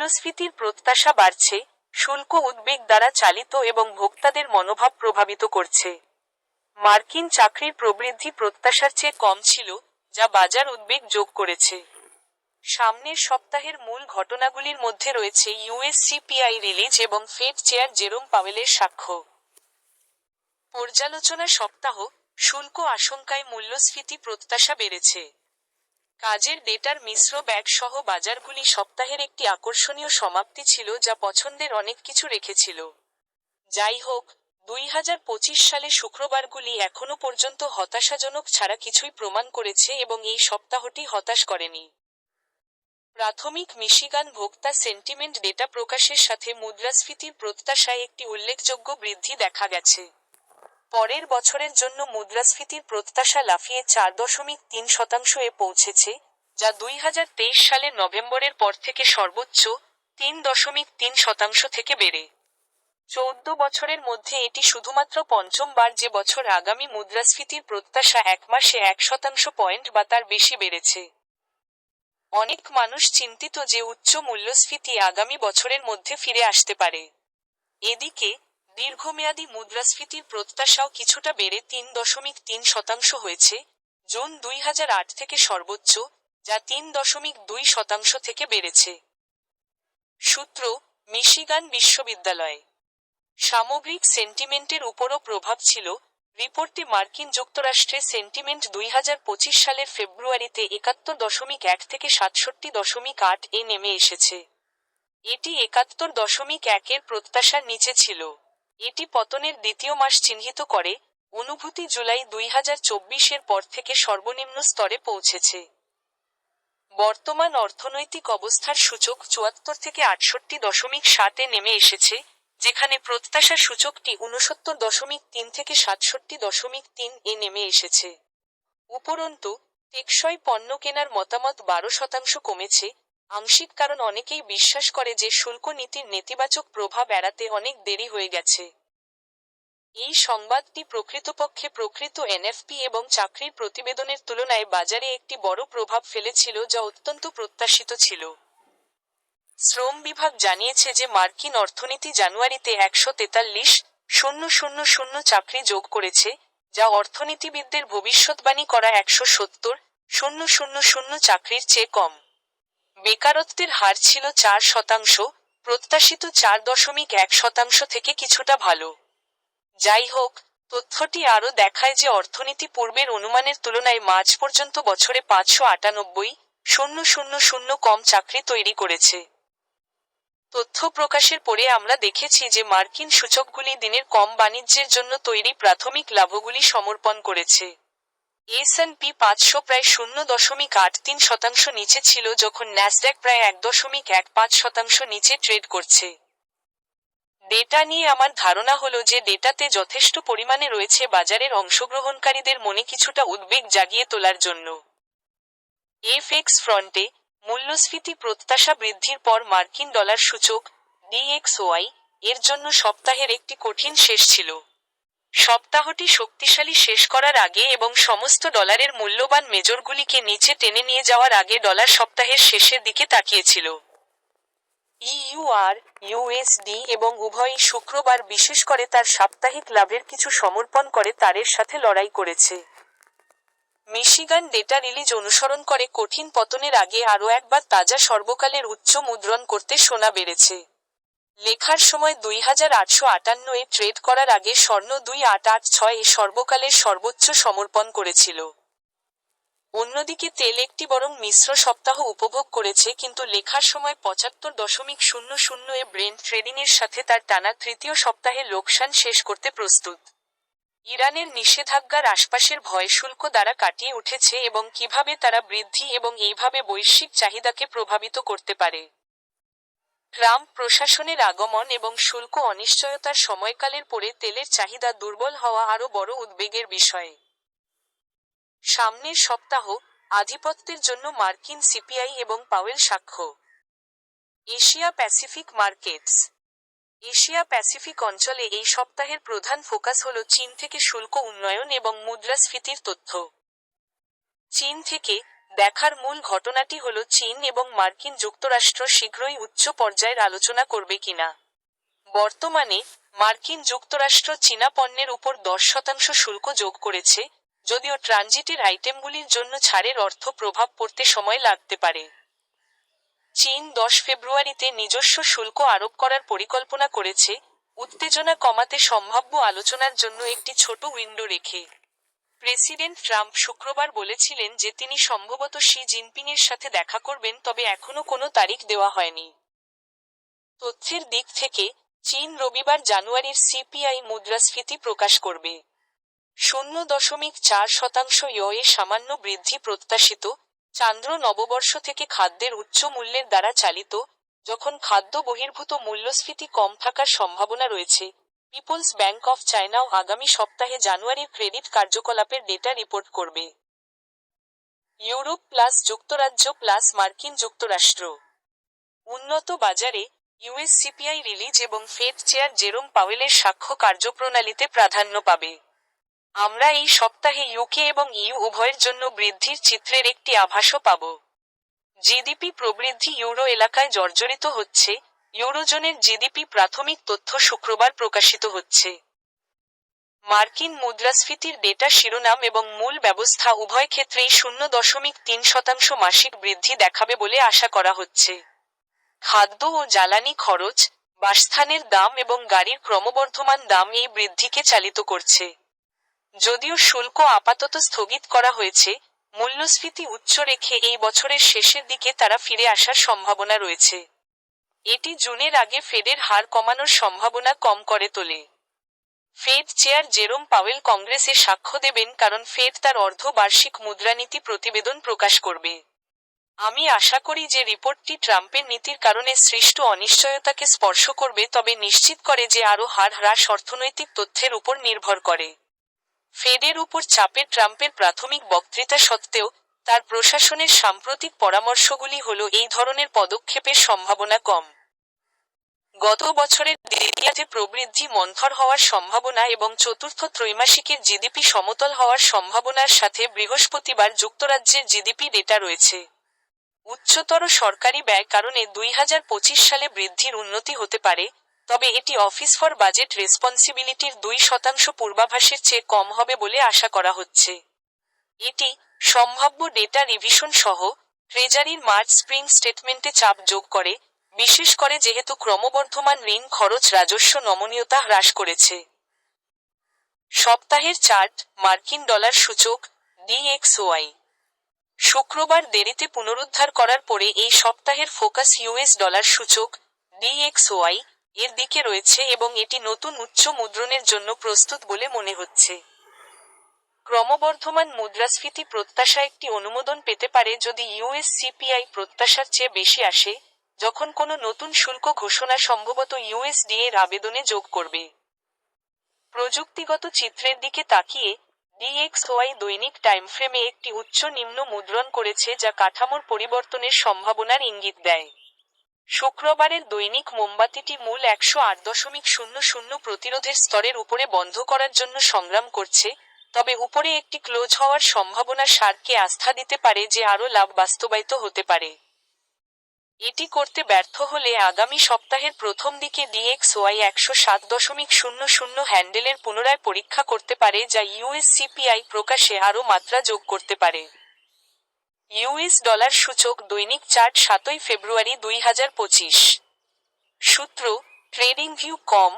মূল্যস্ফীতির প্রত্যাশা বাড়ছে, শুল্ক উদ্বেগ দ্বারা চালিত এবং ভোক্তাদের মনোভাব প্রভাবিত করছে। মার্কিন চাকরির প্রবৃদ্ধি প্রত্যাশার চেয়ে কম ছিল, যা বাজার উদ্বেগ যোগ করেছে। সামনের সপ্তাহের মূল ঘটনাগুলির মধ্যে রয়েছে ইউএস সিপিআই রিলিজ এবং ফেড চেয়ার জেরোম পাওয়েলের সাক্ষ্য। পর্যালোচনা সপ্তাহ, শুল্ক আশঙ্কায় মূল্যস্ফীতি প্রত্যাশা বেড়েছে। কাজের ডেটার মিশ্র ব্যাগ সহ বাজারগুলি সপ্তাহের একটি আকর্ষণীয় সমাপ্তি ছিল যা পছন্দের অনেক কিছু রেখেছিল। যাই হোক, দুই হাজার পঁচিশ সালে শুক্রবারগুলি এখনও পর্যন্ত হতাশাজনক ছাড়া কিছুই প্রমাণ করেছে এবং এই সপ্তাহটি হতাশ করেনি। প্রাথমিক মিশিগান ভোক্তা সেন্টিমেন্ট ডেটা প্রকাশের সাথে মুদ্রাস্ফীতির প্রত্যাশায় একটি উল্লেখযোগ্য বৃদ্ধি দেখা গেছে। পরের বছরের জন্য মুদ্রাস্ফীতির প্রত্যাশা লাফিয়ে চার দশমিক তিন শতাংশ এ পৌঁছেছে, যা দুই হাজার তেইশ সালের নভেম্বরের পর থেকে সর্বোচ্চ তিন দশমিক তিন শতাংশ থেকে বেড়ে। চৌদ্দ বছরের মধ্যে এটি শুধুমাত্র পঞ্চমবার যে বছর আগামী মুদ্রাস্ফীতির প্রত্যাশা এক মাসে এক শতাংশ পয়েন্ট বা তার বেশি বেড়েছে। অনেক মানুষ চিন্তিত যে উচ্চ মূল্যস্ফীতি আগামী বছরের মধ্যে ফিরে আসতে পারে। এদিকে দীর্ঘমেয়াদী মুদ্রাস্ফীতির প্রত্যাশাও কিছুটা বেড়ে তিন দশমিক তিন শতাংশ হয়েছে। জুন দুই হাজার আট থেকে সর্বোচ্চ, যা তিন দশমিক দুই শতাংশ থেকে বেড়েছে। সূত্র, মিশিগান বিশ্ববিদ্যালয়। সামগ্রিক সেন্টিমেন্টের উপরও প্রভাব ছিল। রিপোর্টটি মার্কিন যুক্তরাষ্ট্রে সেন্টিমেন্ট দুই হাজার পঁচিশ সালের ফেব্রুয়ারিতে একাত্তর দশমিক এক থেকে সাতষট্টি দশমিক আট এ নেমে এসেছে। এটি একাত্তর দশমিক একের প্রত্যাশার নিচে ছিল। এটি পতনের দ্বিতীয় মাস চিহ্নিত করে, অনুভূতি জুলাই দুই হাজার চব্বিশের পর থেকে সর্বনিম্ন স্তরে পৌঁছেছে। বর্তমান অর্থনৈতিক অবস্থার সূচক চুয়াত্তর থেকে আটষট্টি দশমিক সাতে নেমে এসেছে, যেখানে প্রত্যাশা সূচকটি উনসত্তর দশমিক তিন থেকে সাতষট্টি দশমিক তিন এ নেমে এসেছে। উপরন্তু, টেকসই পণ্য কেনার মতামত বারো শতাংশ কমেছে আংশিক কারণ অনেকেই বিশ্বাস করে যে শুল্ক নীতির নেতিবাচক প্রভাব এড়াতে অনেক দেরি হয়ে গেছে। এই সংবাদটি প্রকৃতপক্ষে প্রকৃত এনএফপি এবং চাকরির প্রতিবেদনের তুলনায় বাজারে একটি বড় প্রভাব ফেলেছিল যা অত্যন্ত প্রত্যাশিত ছিল। শ্রম বিভাগ জানিয়েছে যে মার্কিন অর্থনীতি জানুয়ারিতে একশো তেতাল্লিশ শূন্য শূন্য শূন্য চাকরি যোগ করেছে, যা অর্থনীতিবিদদের ভবিষ্যৎবাণী করা একশো সত্তর শূন্য শূন্য শূন্য চাকরির চেয়ে কম। বেকারত্বের হার ছিল চার শতাংশ, প্রত্যাশিত চার দশমিক এক শতাংশ থেকে কিছুটা ভালো। যাই হোক, তথ্যটি আরও দেখায় যে অর্থনীতি পূর্বের অনুমানের তুলনায় মার্চ পর্যন্ত বছরে পাঁচশো আটানব্বই, শূন্য শূন্য শূন্য কম চাকরি তৈরি করেছে। তথ্য প্রকাশের পরে আমরা দেখেছি যে মার্কিন সূচকগুলি দিনের কম বাণিজ্যের জন্য তৈরি প্রাথমিক লাভগুলি সমর্পণ করেছে। এস পি পাঁচশো প্রায় শূন্য দশমিক আট তিন শতাংশ নিচে ছিল যখন ন্যাসড্যাক প্রায় এক দশমিক এক পাঁচ শতাংশ নিচে ট্রেড করছে। ডেটা নিয়ে আমার ধারণা হলো যে ডেটাতে যথেষ্ট পরিমাণে রয়েছে বাজারের অংশগ্রহণকারীদের মনে কিছুটা উদ্বেগ জাগিয়ে তোলার জন্য। এফএক্স ফ্রন্টে মূল্যস্ফীতি প্রত্যাশা বৃদ্ধির পর মার্কিন ডলার সূচক ডিএক্সওয়াই এর জন্য সপ্তাহের একটি কঠিন শেষ ছিল। সপ্তাহটি শক্তিশালী শেষ করার আগে এবং সমস্ত ডলারের মূল্যবান মেজরগুলিকে নিচে টেনে নিয়ে যাওয়ার আগে ডলার সপ্তাহের শেষের দিকে তাকিয়েছিল। ইইউআর, ইউএসডি এবং উভয়ই শুক্রবার বিশেষ করে তার সাপ্তাহিক লাভের কিছু সমর্পণ করে তারের সাথে লড়াই করেছে। মিশিগান ডেটা রিলিজ অনুসরণ করে কঠিন পতনের আগে আরও একবার তাজা সর্বকালের উচ্চ মুদ্রণ করতে সোনা বেড়েছে। লেখার সময় দুই হাজার আটশো আটান্ন এ ট্রেড করার আগে স্বর্ণ দুই আট আট ছয় এ সর্বকালের সর্বোচ্চ সমর্পণ করেছিল। অন্যদিকে তেল একটি বরং মিশ্র সপ্তাহ উপভোগ করেছে, কিন্তু লেখার সময় পঁচাত্তর দশমিক শূন্য শূন্য এ ব্রেন্ড ট্রেডিংয়ের সাথে তার টানা তৃতীয় সপ্তাহে লোকসান শেষ করতে প্রস্তুত। ইরানের নিষেধাজ্ঞার আশপাশের ভয় শুল্ক দ্বারা কাটিয়ে উঠেছে এবং কীভাবে তারা বৃদ্ধি এবং এইভাবে বৈশ্বিক চাহিদাকে প্রভাবিত করতে পারে। ট্রাম্প প্রশাসনের আগমন এবং শুল্ক অনিশ্চয়তার সময়কালের পরে তেলের চাহিদা দুর্বল হওয়া আরও বড় উদ্বেগের বিষয়। সামনের সপ্তাহ আধিপত্যের জন্য মার্কিন সিপিআই এবং পাওয়েল সাক্ষ্য। Asia Pacific markets. Asia Pacific অঞ্চলে এই সপ্তাহের প্রধান ফোকাস হল চীন থেকে শুল্ক উন্নয়ন এবং মুদ্রাস্ফীতির তথ্য। চীন থেকে দেখার মূল ঘটনাটি হল চীন এবং মার্কিন যুক্তরাষ্ট্র শীঘ্রই উচ্চ পর্যায়ের আলোচনা করবে কিনা। বর্তমানে, মার্কিন যুক্তরাষ্ট্র চীনা পণ্যের উপর দশ শতাংশ শুল্ক যোগ করেছে, যদিও ট্রানজিটের আইটেমগুলির জন্য ছাড়ের অর্থ প্রভাব পড়তে সময় লাগতে পারে। চীন দশ ফেব্রুয়ারিতে নিজস্ব শুল্ক আরোপ করার পরিকল্পনা করেছে, উত্তেজনা কমাতে সম্ভাব্য আলোচনার জন্য একটি ছোট উইন্ডো রেখে। প্রেসিডেন্ট ট্রাম্প শুক্রবার বলেছিলেন যে তিনি সম্ভবত শি জিনপিংয়ের সাথে দেখা করবেন, তবে এখনও কোনো তারিখ দেওয়া হয়নি। তথ্যের দিক থেকে, চীন রবিবার জানুয়ারির সিপিআই মুদ্রাস্ফীতি প্রকাশ করবে। শূন্য দশমিক চার শতাংশ ইয়ে সামান্য বৃদ্ধি প্রত্যাশিত, চান্দ্র নববর্ষ থেকে খাদ্যের উচ্চ মূল্যের দ্বারা চালিত, যখন খাদ্য বহির্ভূত মূল্যস্ফীতি কম থাকার সম্ভাবনা রয়েছে। পিপলস ব্যাংক অফ চায়নাও আগামী সপ্তাহে জানুয়ারির ক্রেডিট কার্যকলাপের ডেটা রিপোর্ট করবে। ইউরোপ প্লাস যুক্তরাজ্য প্লাস মার্কিন যুক্তরাষ্ট্র। উন্নত বাজারে ইউএস সিপিআই রিলিজ এবং ফেড চেয়ার জেরোম পাওয়েলের সাক্ষ্য কার্যপ্রণালীতে প্রাধান্য পাবে। আমরা এই সপ্তাহে ইউকে এবং ইউ উভয়ের জন্য বৃদ্ধির চিত্রের একটি আভাসও পাব। জিডিপি প্রবৃদ্ধি ইউরো এলাকায় জর্জরিত হচ্ছে ইউরোজোনের জিডিপি প্রাথমিক তথ্য শুক্রবার প্রকাশিত হচ্ছে। মার্কিন মুদ্রাস্ফীতির ডেটা শিরোনাম এবং মূল ব্যবস্থা উভয় ক্ষেত্রেই শূন্য দশমিক তিন শতাংশ মাসিক বৃদ্ধি দেখাবে বলে আশা করা হচ্ছে। খাদ্য ও জ্বালানি খরচ, বাসস্থানের দাম এবং গাড়ির ক্রমবর্ধমান দাম এই বৃদ্ধিকে চালিত করছে। যদিও শুল্ক আপাতত স্থগিত করা হয়েছে, মূল্যস্ফীতি উচ্চ রেখে এই বছরের শেষের দিকে তারা ফিরে আসার সম্ভাবনা রয়েছে। এটি জুনের আগে ফেডের হার কমানোর সম্ভাবনা কম করে তোলে। ফেড চেয়ার জেরোম পাওয়েল কংগ্রেসে সাক্ষ্য দেবেন কারণ ফেড তার অর্ধবার্ষিক মুদ্রানীতি প্রতিবেদন প্রকাশ করবে। আমি আশা করি যে রিপোর্টটি ট্রাম্পের নীতির কারণে সৃষ্ট অনিশ্চয়তাকে স্পর্শ করবে, তবে নিশ্চিত করে যে আরও হার হ্রাস অর্থনৈতিক তথ্যের উপর নির্ভর করে। ফেডের উপর চাপের ট্রাম্পের প্রাথমিক বক্তৃতা সত্ত্বেও তার প্রশাসনের সাম্প্রতিক পরামর্শগুলি হল এই ধরনের পদক্ষেপের সম্ভাবনা কম। গত বছরের দ্বিতীয়ার্ধে প্রবৃদ্ধি মন্থর হওয়ার সম্ভাবনা এবং চতুর্থ ত্রৈমাসিকের জিডিপি সমতল হওয়ার সম্ভাবনার সাথে বৃহস্পতিবার যুক্তরাজ্যের জিডিপি ডেটা রয়েছে। উচ্চতর সরকারি ব্যয় কারণে দুই হাজার পঁচিশ সালে বৃদ্ধির উন্নতি হতে পারে, তবে এটি অফিস ফর বাজেট রেসপন্সিবিলিটির দুই শতাংশ পূর্বাভাসের চেয়ে কম হবে বলে আশা করা হচ্ছে। এটি সম্ভাব্য ডেটা রিভিশন সহ ট্রেজারির মার্চ স্প্রিং স্টেটমেন্টে চাপ যোগ করে, বিশেষ করে যেহেতু ক্রমবর্ধমান ঋণ খরচ রাজস্ব নমনীয়তা হ্রাস করেছে। সপ্তাহের চার্ট মার্কিন ডলার সূচক ডিএক্সওয়াই শুক্রবার দেরিতে পুনরুদ্ধার করার পরে এই সপ্তাহের ফোকাস ইউএস ডলার সূচক ডিএক্সওয়াই এর দিকে রয়েছে এবং এটি নতুন উচ্চ মুদ্রণের জন্য প্রস্তুত বলে মনে হচ্ছে। ক্রমবর্ধমান মুদ্রাস্ফীতি প্রত্যাশা একটি অনুমোদন পেতে পারে যদি ইউএস সিপিআই প্রত্যাশার চেয়ে বেশি আসে, যখন কোনো নতুন শুল্ক ঘোষণা সম্ভবত ইউএসডি এর আবেদনে যোগ করবে। প্রযুক্তিগত চিত্রের দিকে তাকিয়ে ডিএক্সওয়াই দৈনিক টাইমফ্রেমে একটি উচ্চ নিম্ন মুদ্রণ করেছে যা কাঠামোর পরিবর্তনের সম্ভাবনার ইঙ্গিত দেয়। শুক্রবারের দৈনিক মোমবাতিটি মূল একশো আট দশমিক শূন্য শূন্য প্রতিরোধের স্তরের উপরে বন্ধ করার জন্য সংগ্রাম করছে তবে উপরে একটি ক্লোজ হওয়ার সম্ভাবনা সারকে আস্থা দিতে পারে যে আরও লাভ বাস্তবায়িত হতে পারে। এটি করতে ব্যর্থ হলে আগামী সপ্তাহের প্রথম দিকে ডিএক্সওয়াই একশো সাত দশমিক শূন্য শূন্য হ্যান্ডেলের পুনরায় পরীক্ষা করতে পারে, যা ইউএস সিপিআই প্রকাশে আরও মাত্রা যোগ করতে পারে। ইউএস ডলার সূচক দৈনিক চার্ট সাতই ফেব্রুয়ারি দুই হাজার পঁচিশ। সূত্র, ট্রেডিং ভিউ কম